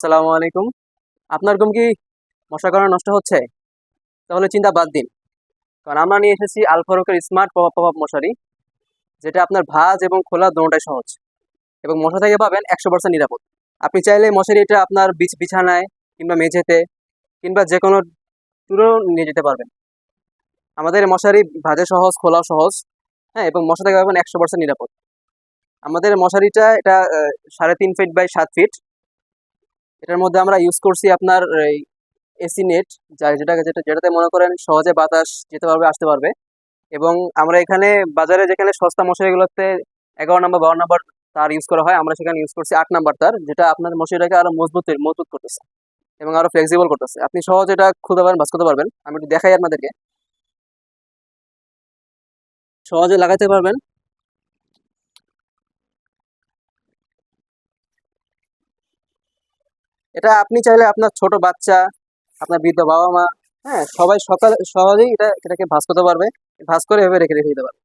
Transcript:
আসসালামু আলাইকুম। আপনার ঘুম কি মশার কারণে নষ্ট হচ্ছে? তাহলে চিন্তা বাদ দিন। কারণ আমরা নিয়ে এসেছি আলফারকের স্মার্ট প্রভাব প্রভাব মশারি, যেটা আপনার ভাঁজ এবং খোলা দুটোটাই সহজ এবং মশা থেকে পাবেন একশো পার্সেন্ট নিরাপদ। আপনি চাইলে মশারি এটা আপনার বিছ বিছানায় কিংবা মেঝেতে কিংবা যে কোনো টুরেও নিয়ে যেতে পারবেন। আমাদের মশারি ভাজে সহজ খোলা সহজ হ্যাঁ এবং মশা থেকে পাবেন একশো পার্সেন্ট নিরাপদ। আমাদের মশারিটা এটা সাড়ে তিন ফিট বাই সাত ফিট এটার মধ্যে আমরা ইউজ করছি আপনার এসি নেট যা যেটাকে যেটা যেটাতে মনে করেন সহজে বাতাস যেতে পারবে, আসতে পারবে। এবং আমরা এখানে বাজারে যেখানে সস্তা মশারিগুলোতে এগারো নম্বর বারো নম্বর তার ইউজ করা হয়, আমরা সেখানে ইউজ করছি আট নাম্বার তার, যেটা আপনার মশারিটাকে আরও মজবুত মজবুত করতেছে এবং আরও ফ্লেক্সিবল করতেছে। আপনি সহজে এটা খুঁজতে পারবেন বাস করতে পারবেন। আমি একটু দেখাই আপনাদেরকে। সহজে লাগাতে পারবেন। এটা আপনি চাইলে আপনার ছোট বাচ্চা, আপনার বৃদ্ধ বাবা মা হ্যাঁ সবাই সকাল সহজেই এটা এটাকে ভাস করতে পারবে। ভাস করে এভাবে রেখে রেখে দিতে পারবে।